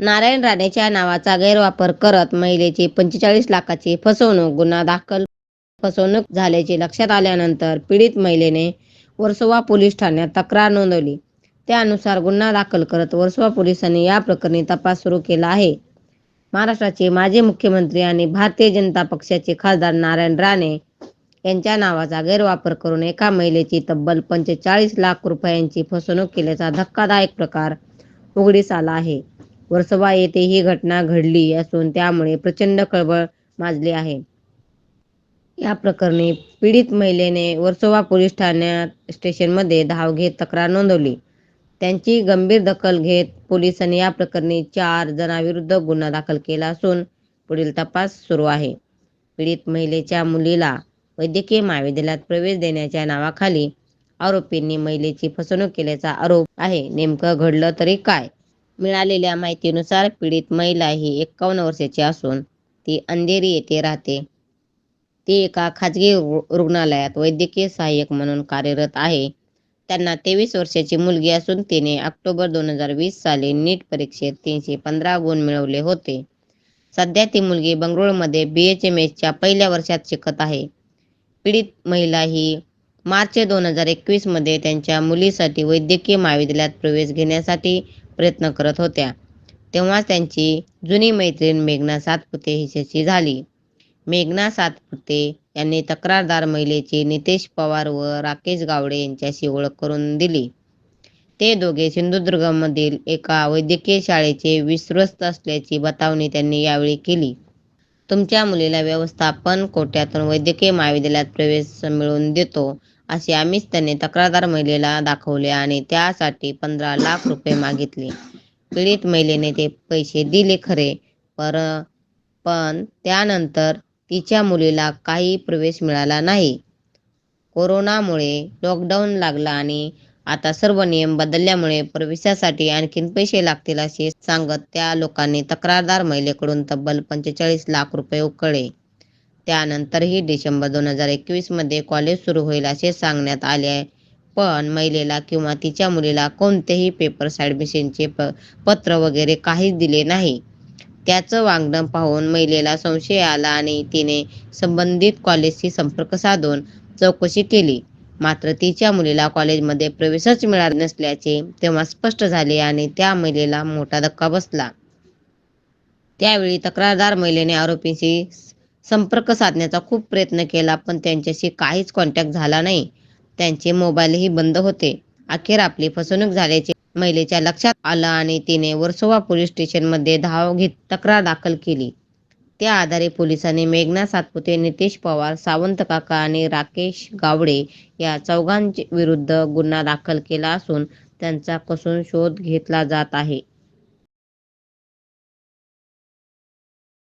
नारायण राणेच्या नावाचा गैरवापर करत महिलेची पंचेचाळीस लाखाची फसवणूक गुन्हा दाखल फसवणूक झाल्याचे लक्षात आल्यानंतर पीडित महिलेने वर्सोवा पोलीस ठाण्यात तक्रार नोंदवली. त्यानुसार गुन्हा दाखल करत वर्सोवा पोलिसांनी या प्रकरणी तपास सुरू केला आहे. महाराष्ट्राचे माजी मुख्यमंत्री आणि भारतीय जनता पक्षाचे खासदार नारायण राणे यांच्या नावाचा गैरवापर करून एका महिलेची तब्बल पंचेचाळीस लाख रुपयांची फसवणूक केल्याचा धक्कादायक प्रकार उघडीस आला आहे. वर्सोवा येथे ही घटना घडली असून त्यामुळे प्रचंड खळबळ माजली आहे. या प्रकरणी पीडित महिलेने वर्सोवा पोलीस ठाण्यात स्टेशनमध्ये धाव घेत तक्रार नोंदवली. त्यांची गंभीर दखल घेत पोलिसांनी या प्रकरणी चार जणांविरुद्ध गुन्हा दाखल केला असून पुढील तपास सुरू आहे. पीडित महिलेच्या मुलीला वैद्यकीय महाविद्यालयात प्रवेश देण्याच्या नावाखाली आरोपींनी महिलेची फसवणूक केल्याचा आरोप आहे. नेमकं घडलं तरी काय? मिळालेल्या माहितीनुसार पीडित महिला ही एक्कावन्न वर्षाची असून ती अंधेरी येथे राहते. ती एका खाजगी रुग्णालयात वैद्यकीय सहाय्यक म्हणून कार्यरत आहे. त्यांना तेवीस वर्षाची मुलगी असून तिने ऑक्टोबर दोन हजार वीस साली नीट परीक्षेत तीनशे पंधरा गुण मिळवले होते. सध्या ती मुलगी बंगळुरूमध्ये बी एच एम एसच्या पहिल्या वर्षात शिकत आहे. पीडित महिला ही मार्च दोन हजार एकवीसमध्ये त्यांच्या मुलीसाठी वैद्यकीय महाविद्यालयात प्रवेश घेण्यासाठी प्रयत्न करत होत्या. तेव्हा त्यांची जुनी मैत्रीण मेघना सातपुते हिच्याशी झाली. मेघना सातपुते यांनी तक्रारदार महिलेची नितेश पवार व राकेश गावडे यांच्याशी ओळख करून दिली. ते दोघे सिंधुदुर्गमधील एका वैद्यकीय शाळेचे विश्वस्त असल्याची बतावणी त्यांनी यावेळी केली. तुमच्या मुलीला व्यवस्थापन कोट्यातून वैद्यकीय महाविद्यालयात प्रवेश मिळवून देतो. असे आम्हीच त्याने तक्रारदार महिलेला दाखवले आणि त्यासाठी पंधरा लाख रुपये मागितले. पीडित महिलेने ते पैसे दिले खरे पर पण त्यानंतर तिच्या मुलीला काही प्रवेश मिळाला नाही. कोरोनामुळे लॉकडाऊन लागला आणि आता सर्व नियम बदलल्यामुळे प्रवेशासाठी आणखीन पैसे लागतील असे सांगत त्या लोकांनी तक्रारदार महिलेकडून तब्बल पंचेचाळीस लाख रुपये उकळले त्यानंतरही डिसेंबर दोन हजार एकवीसमध्ये कॉलेज सुरू होईल असे सांगण्यात आले पण महिलेला किंवा तिच्या मुलीला कोणतेही पेपर्स ॲडमिशनचे प पत्र वगैरे काहीच दिले नाही. त्याचं वागणं पाहून महिलेला संशय आला आणि तिने संबंधित कॉलेजशी संपर्क साधून चौकशी केली. मात्र तिच्या मुलीला कॉलेजमध्ये प्रवेशच मिळाला नसल्याचे तेव्हा स्पष्ट झाले आणि त्या महिलेला मोठा धक्का बसला. त्यावेळी तक्रारदार महिलेने आरोपींशी संपर्क साधण्याचा खूप प्रयत्न केला पण त्यांच्याशी काहीच कॉन्टॅक्ट झाला नाही. त्यांचे मोबाईलही बंद होते. अखेर आपली फसवणूक झाल्याचे महिलेच्या लक्षात आलं आणि तिने वर्सोवा पोलीस स्टेशनमध्ये धाव घेत तक्रार दाखल केली. त्या आधारे पोलिसांनी मेघना सातपुते नितेश पवार सावंत काका आणि राकेश गावडे या चौघांविरुद्ध गुन्हा दाखल केला असून त्यांचा कसून शोध घेतला जात आहे.